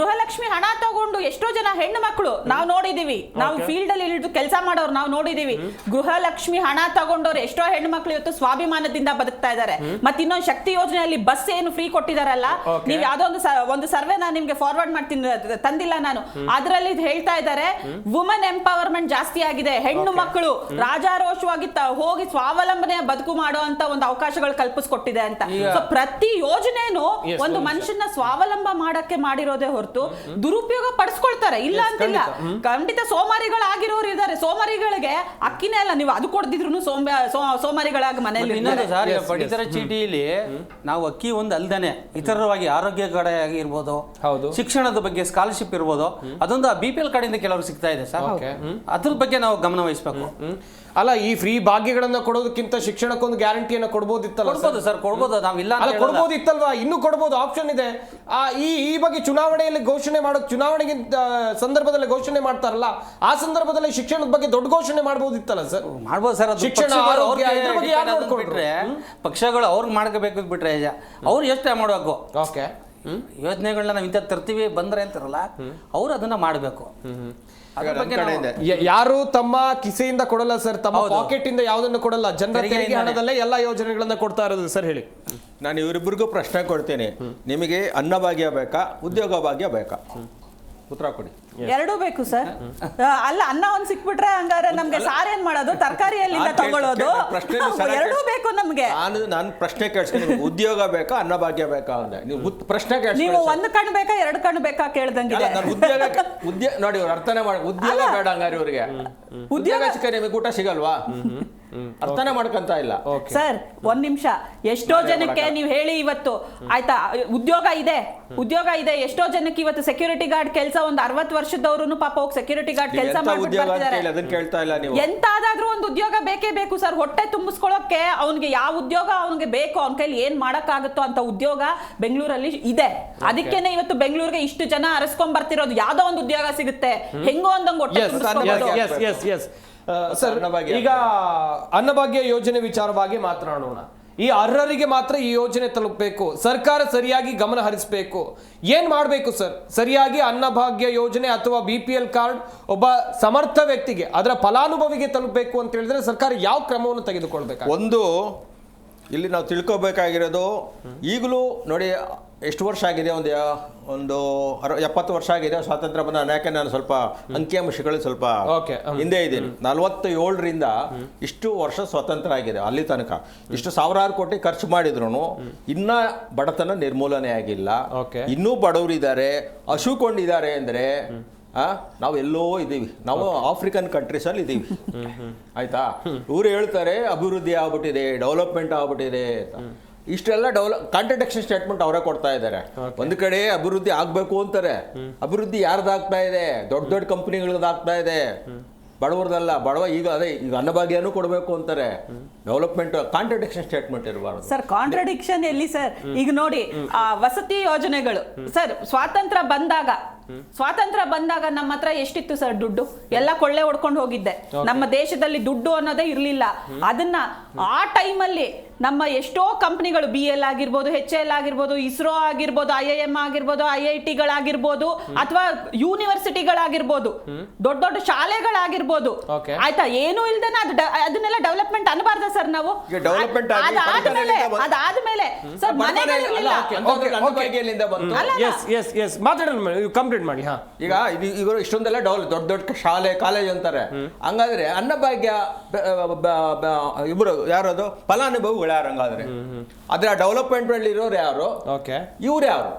ಗೃಹ ಗೃಹಲಕ್ಷ್ಮಿ ಹಣ ತಗೊಂಡು ಎಷ್ಟೋ ಜನ ಹೆಣ್ಣು ಮಕ್ಕಳು ನಾವು ನೋಡಿದೀವಿ. ನಾವು ಫೀಲ್ಡ್ ಅಲ್ಲಿ ಇಳಿದು ಕೆಲಸ ಮಾಡೋರು ನಾವು ನೋಡಿದೀವಿ. ಗೃಹಲಕ್ಷ್ಮಿ ಹಣ ತಗೊಂಡವ್ರು ಎಷ್ಟೋ ಹೆಣ್ಣು ಮಕ್ಕಳು ಇವತ್ತು ಸ್ವಾಭಿಮಾನದಿಂದ ಬದುಕ್ತಾ ಇದ್ದಾರೆ ಮತ್ತೆ ಇನ್ನೊಂದು ಶಕ್ತಿ ಯೋಜನೆಯಲ್ಲಿ ಬಸ್ ಏನು ಫ್ರೀ ಕೊಟ್ಟಿದಾರಲ್ಲ. ನೀವು ಯಾವ್ದೋ ಒಂದು ಒಂದು ಸರ್ವೆ ನಾನು ನಿಮ್ಗೆ ಫಾರ್ವರ್ಡ್ ಮಾಡ್ತೀನಿ ತಂದಿಲ್ಲ ನಾನು. ಅದರಲ್ಲಿ ಹೇಳ್ತಾ ಇದ್ದಾರೆ ವುಮೆನ್ ಎಂಪವರ್ಮೆಂಟ್ ಜಾಸ್ತಿ ಆಗಿದೆ. ಹೆಣ್ಣು ಮಕ್ಕಳು ರಾಜಾರೋಷವಾಗಿ ಹೋಗಿ ಸ್ವಾವಲಂಬನೆ ಬದುಕು ಮಾಡೋ ಅಂತ ಒಂದು ಅವಕಾಶಗಳು ಕಲ್ಪಿಸ್ಕೊಟ್ಟಿದೆ ಅಂತ. ಪ್ರತಿ ಯೋಜನೆನೂ ಒಂದು ಮನುಷ್ಯನ ಸ್ವಾವಲಂಬ ಮಾಡಕ್ಕೆ ಮಾಡಿರೋದೇ ಹೊರತು ದುರುಪಯೋಗ ಪಡಿಸ್ಕೊಳ್ತಾರೆ. ಇಲ್ಲ ಅಂತಿಲ್ಲ. ಖಂಡಿತ. ಸೋಮಾರಿಗಳಾಗಿರೋರು ಇದ್ದಾರೆ. ಸೋಮಾರಿಗಳಿಗೆ ಅಕ್ಕಿನೇ ಅಲ್ಲ ನೀವು ಅದು ಕೊಡ್ದಿದ್ರು ಸೋಮಾರಿಗಳಾಗಿ ಮನೆಯಲ್ಲಿ ಇನ್ನೊಂದು. ಸರ್ ಪಡಿತರ ಚೀಟಿಯಲ್ಲಿ ನಾವು ಅಕ್ಕಿ ಒಂದು ಅಲ್ದನೆ ಇತರವಾಗಿ ಆರೋಗ್ಯ ಕಡೆ ಆಗಿರ್ಬೋದು ಹೌದು. ಶಿಕ್ಷಣದ ಬಗ್ಗೆ ಸ್ಕಾಲರ್ಶಿಪ್ ಇರ್ಬೋದು ಅದೊಂದು ಬಿ ಪಿ ಎಲ್ ಕಡೆಯಿಂದ ಕೆಲವರು ಸಿಗ್ತಾ ಇದೆ ಸರ್. ಅದ್ರ ಬಗ್ಗೆ ನಾವು ಗಮನ ವಹಿಸ್ಬೇಕು. ಹ್ಮ್. ಅಲ್ಲ ಈ ಫ್ರೀ ಭಾಗ್ಯಗಳನ್ನ ಕೊಡೋದಕ್ಕಿಂತ ಶಿಕ್ಷಣಕ್ಕೊಂದು ಗ್ಯಾರಂಟಿಯನ್ನ ಕೊಡ್ಬೋದಿತ್ತಲ್ಲ ಸರ್? ಕೊಡ್ಬೋದು ಸರ್ ಕೊಡ್ಬೋದು. ನಾವಿಲ್ಲ ಅಲ್ಲ ಕೊಡಬಹುದು ಕೊಡ್ಬೋದಿತ್ತಲ್ವಾ? ಇನ್ನು ಕೊಡ್ಬೋದು ಆಪ್ಷನ್ ಇದೆ. ಆ ಈ ಈ ಬಗ್ಗೆ ಚುನಾವಣೆಯಲ್ಲಿ ಘೋಷಣೆ ಮಾಡೋ ಚುನಾವಣೆಗಿಂತ ಸಂದರ್ಭದಲ್ಲಿ ಘೋಷಣೆ ಮಾಡ್ತಾರಲ್ಲ ಆ ಸಂದರ್ಭದಲ್ಲಿ ಶಿಕ್ಷಣದ ಬಗ್ಗೆ ದೊಡ್ಡ ಘೋಷಣೆ ಮಾಡ್ಬೋದಿತ್ತಲ್ಲ ಸರ್? ಮಾಡ್ಬೋದು ಸರ್ ಶಿಕ್ಷಣ, ಪಕ್ಷಗಳು ಅವ್ರಿಗೆ ಮಾಡ್ಕೋಬೇಕು ಬಿಟ್ರೆ ಅವ್ರು ಎಷ್ಟು ಮಾಡಬೇಕು ಓಕೆ ಯೋಜನೆಗಳನ್ನ ನಾವು ಇಂಥ ತರ್ತೀವಿ ಬಂದ್ರೆ ಅಂತಾರಲ್ಲ ಅವ್ರು ಅದನ್ನ ಮಾಡಬೇಕು. ಅದ್ರ ಬಗ್ಗೆ ಯಾರು ತಮ್ಮ ಕಿಸೆಯಿಂದ ಕೊಡಲ್ಲ ಸರ್ ತಮ್ಮ. ಪಾಕೆಟ್ ಇಂದ ಯಾವ್ದನ್ನು ಕೊಡಲ್ಲ. ಜನರ ತೆರಿಗೆ ಹಣದಲ್ಲೇ ಎಲ್ಲಾ ಯೋಜನೆಗಳನ್ನ ಕೊಡ್ತಾ ಇರೋದು ಸರ್ ಹೇಳಿ. ನಾನು ಇವರಿಬ್ಬರಿಗೂ ಪ್ರಶ್ನೆ ಕೊಡ್ತೇನೆ. ನಿಮಗೆ ಅನ್ನಭಾಗ್ಯ ಬೇಕಾ ಉದ್ಯೋಗ ಭಾಗ್ಯ ಬೇಕಾ? ಉತ್ತರ ಕೊಡಿ. ಎರಡೂ ಬೇಕು ಸರ್ ಅಲ್ಲ ಅನ್ನ ಒಂದ್ ಸಿಕ್ಬಿಟ್ರೆ ಹಂಗಾರೆ ನಮ್ಗೆ ಸಾರ್ ಏನ್ ಮಾಡೋದು? ತರಕಾರಿ ಎಲ್ಲಿಂದ ತಗೊಳ್ಳೋದು ಎರಡೂ ಬೇಕು ನಮ್ಗೆ. ನಾನು ನಾನು ಪ್ರಶ್ನೆ ಕೇಳಿಸ್ಕೊಂಡು ಉದ್ಯೋಗ ಬೇಕಾ ಅನ್ನಭಾಗ್ಯ ಬೇಕಾ ಅಂದೆ. ನೀವು ಪ್ರಶ್ನೆ ಕೇಳಿ ನೀವು ಒಂದು ಕಣ್ಣು ಬೇಕಾ ಎರಡು ಕಣ್ಣು ಬೇಕಾ ಕೇಳ್ದಂಗೆ ಕೇಳ್ದಂಗಿದೆ ನಾನು ಉದ್ಯೋಗ ಉದ್ಯೋಗ ನೋಡಿ ಇವ್ರು ಅರ್ಥನೇ ಮಾಡಿ ಉದ್ಯೋಗ ಬೇಡ ಹಂಗಾರೆ ಇವ್ರಿಗೆ. ಉದ್ಯೋಗ ಸಿಕ್ಕ ನಿಮಗೆ ಊಟ ಸಿಗಲ್ವಾ? ಅರ್ಥನೇ ಮಾಡ್ಕೊಂತ ಇಲ್ಲ. ಸರ್ ಒಂದ್ ನಿಮಿಷ. ಎಷ್ಟೋ ಜನಕ್ಕೆ ನೀವು ಹೇಳಿ ಇವತ್ತು. ಆಯ್ತಾ? ಉದ್ಯೋಗ ಇದೆ. ಉದ್ಯೋಗ ಇದೆ. ಎಷ್ಟೋ ಜನಕ್ಕೆ ಇವತ್ತು ಸೆಕ್ಯೂರಿಟಿ ಗಾರ್ಡ್ ಕೆಲಸ ಒಂದು ಅರವತ್ತು ವರ್ಷದವ್ರು ಪಾಪ ಹೋಗಿ ಸೆಕ್ಯೂರಿಟಿ ಗಾರ್ಡ್ ಕೆಲಸ ಮಾಡ್ಬಿಟ್ಟು ಎಂತಾದ್ರೂ ಒಂದು ಉದ್ಯೋಗ ಬೇಕೇ ಬೇಕು ಸರ್. ಹೊಟ್ಟೆ ತುಂಬಿಸ್ಕೊಳ್ಳೋಕೆ ಅವ್ನಿಗೆ ಯಾವ ಉದ್ಯೋಗ ಅವ್ನಿಗೆ ಬೇಕು? ಅವ್ನ ಕೈಲಿ ಏನ್ ಮಾಡಕ್ಕಾಗುತ್ತೋ ಅಂತ ಉದ್ಯೋಗ ಬೆಂಗಳೂರಲ್ಲಿ ಇದೆ. ಅದಕ್ಕೇನೆ ಇವತ್ತು ಬೆಂಗಳೂರಿಗೆ ಇಷ್ಟು ಜನ ಅರಸ್ಕೊಂಡ್ ಬರ್ತಿರೋದು. ಯಾವ್ದೋ ಒಂದು ಉದ್ಯೋಗ ಸಿಗುತ್ತೆ. ಹೆಂಗೋ ಒಂದಂಗ್ ಹೊಟ್ಟೆ ಸರ್. ಈಗ ಅನ್ನಭಾಗ್ಯ ಯೋಜನೆ ವಿಚಾರವಾಗಿ ಮಾತನಾಡೋಣ. ಈ ಅರ್ಹರಿಗೆ ಮಾತ್ರ ಈ ಯೋಜನೆ ತಲುಪಬೇಕು. ಸರ್ಕಾರ ಸರಿಯಾಗಿ ಗಮನ ಹರಿಸಬೇಕು. ಏನು ಮಾಡಬೇಕು ಸರ್? ಸರಿಯಾಗಿ ಅನ್ನಭಾಗ್ಯ ಯೋಜನೆ ಅಥವಾ ಬಿ ಪಿ ಎಲ್ ಕಾರ್ಡ್ ಒಬ್ಬ ಸಮರ್ಥ ವ್ಯಕ್ತಿಗೆ ಅದರ ಫಲಾನುಭವಿಗೆ ತಲುಪಬೇಕು ಅಂತ ಹೇಳಿದ್ರೆ ಸರ್ಕಾರ ಯಾವ ಕ್ರಮವನ್ನು ತೆಗೆದುಕೊಳ್ಬೇಕು ಒಂದು ಇಲ್ಲಿ ನಾವು ತಿಳ್ಕೊಬೇಕಾಗಿರೋದು ಈಗಲೂ ನೋಡಿ ಎಷ್ಟು ವರ್ಷ ಆಗಿದೆ? ಒಂದು ಒಂದು ಅರ ಎಪ್ಪತ್ತು ವರ್ಷ ಆಗಿದೆ. ಸ್ವಾತಂತ್ರ್ಯ ಬಂದ ಯಾಕೆ ನಾನು ಸ್ವಲ್ಪ ಅಂಕಿಅಂಶಗಳು ಸ್ವಲ್ಪ ಹಿಂದೆ ಇದ್ದೀನಿ. ನಲವತ್ತ ಏಳರಿಂದ ಇಷ್ಟು ವರ್ಷ ಸ್ವತಂತ್ರ ಆಗಿದೆ ಅಲ್ಲಿ ತನಕ. ಇಷ್ಟು ಸಾವಿರಾರು ಕೋಟಿ ಖರ್ಚು ಮಾಡಿದ್ರು ಇನ್ನ ಬಡತನ ನಿರ್ಮೂಲನೆ ಆಗಿಲ್ಲ. ಇನ್ನೂ ಬಡವರಿದ್ದಾರೆ ಹಸುಕೊಂಡಿದ್ದಾರೆ ಅಂದರೆ ನಾವು ಎಲ್ಲೋ ಇದ್ದೀವಿ. ನಾವು ಆಫ್ರಿಕನ್ ಕಂಟ್ರೀಸ್ ಅಲ್ಲಿ ಆಯಿತಾ? ಆಯ್ತಾ ಇವ್ರು ಹೇಳ್ತಾರೆ ಅಭಿವೃದ್ಧಿ ಆಗ್ಬಿಟ್ಟಿದೆ ಡೆವಲಪ್ಮೆಂಟ್ ಆಗ್ಬಿಟ್ಟಿದೆ ಅಂತ. ಇಷ್ಟೆಲ್ಲ ಡೆವಲಪ್ ಕಾಂಟ್ರಡಕ್ಷನ್ ಸ್ಟೇಟ್ಮೆಂಟ್ ಅವರೇ ಕೊಡ್ತಾ ಇದ್ದಾರೆ. ಒಂದು ಕಡೆ ಅಭಿವೃದ್ಧಿ ಆಗ್ಬೇಕು ಅಂತಾರೆ. ಅಭಿವೃದ್ಧಿ ಯಾರ್ದಾಗ್ತಾ ಇದೆ? ದೊಡ್ಡ ದೊಡ್ಡ ಕಂಪ್ನಿಗಳದ್ದಾಗ್ತಾ ಇದೆ. ಬಡವರದಲ್ಲ ಬಡವ ಈಗ ಅದೇ ಈಗ ಅನ್ನಭಾಗ್ಯನೂ ಕೊಡಬೇಕು ಅಂತಾರೆ. ಡೆವಲಪ್ಮೆಂಟ್ ಕಾಂಟ್ರಡಿಕ್ಷನ್ ಸ್ಟೇಟ್ಮೆಂಟ್ ಇರಬಾರ್ದು. ಸರ್ ಕಾಂಟ್ರಡಿಕ್ಷನ್ ಎಲ್ಲಿ ಸರ್ ಈಗ ನೋಡಿ ಆ ವಸತಿ ಯೋಜನೆಗಳು. ಸರ್ ಸ್ವಾತಂತ್ರ್ಯ ಬಂದಾಗ ಸ್ವಾತಂತ್ರ್ಯ ಬಂದಾಗ ನಮ್ಮ ಹತ್ರ ಎಷ್ಟಿತ್ತು ಸರ್ ದುಡ್ಡು? ಎಲ್ಲ ಕೊಳ್ಳೆ ಹೊಡ್ಕೊಂಡು ಹೋಗಿದ್ದೆ. ನಮ್ಮ ದೇಶದಲ್ಲಿ ದುಡ್ಡು ಅನ್ನೋದೇ ಇರ್ಲಿಲ್ಲ. ಅದನ್ನ ಆ ಟೈಮಲ್ಲಿ ನಮ್ಮ ಎಷ್ಟೋ ಕಂಪ್ನಿಗಳು ಬಿ ಎಲ್ ಆಗಿರ್ಬೋದು ಎಚ್ ಎಲ್ ಆಗಿರ್ಬೋದು ಇಸ್ರೋ ಆಗಿರ್ಬೋದು ಐ ಐ ಎಂ ಆಗಿರ್ಬೋದು ಐ ಐ ಟಿಗಳಾಗಿರ್ಬೋದು ಅಥವಾ ಯೂನಿವರ್ಸಿಟಿಗಳಾಗಿರ್ಬೋದು ದೊಡ್ಡ ದೊಡ್ಡ ಶಾಲೆಗಳಾಗಿರ್ಬೋದು. ಆಯ್ತಾ? ಏನೂ ಇಲ್ದೇನೆ ಅದು ಅದನ್ನೆಲ್ಲ ಡೆವಲಪ್ಮೆಂಟ್ ಅನ್ಬಾರ್ದ ಸರ್ ನಾವು? ಅದಾದ್ಮೇಲೆ ಬಂದು- ಅದಾದ್ಮೇಲೆ ಸರ್ ಮಾತಾಡೋಣ ಕಂಪ್ಲೀಟ್ ಮಾಡಿ. ಹಾ. ಈಗ ಇದು ಇವರು ಇಷ್ಟೊಂದೆಲ್ಲ ಡೆವಲಪ್ ದೊಡ್ಡ ದೊಡ್ಡ ಶಾಲೆ ಕಾಲೇಜ್ ಅಂತಾರೆ. ಹಂಗಾದ್ರೆ ಅನ್ನಭಾಗ್ಯ ಇವರು ಯಾರದು? ಫಲಾನುಭವಿಗಳು. ಯಾರು ಹಂಗಾದ್ರೆ ಅದ್ರ ಡೆವಲಪ್ಮೆಂಟ್ ಅಲ್ಲಿ ಇರೋರು ಯಾರು? ಓಕೆ ಇವ್ರು ಯಾರು?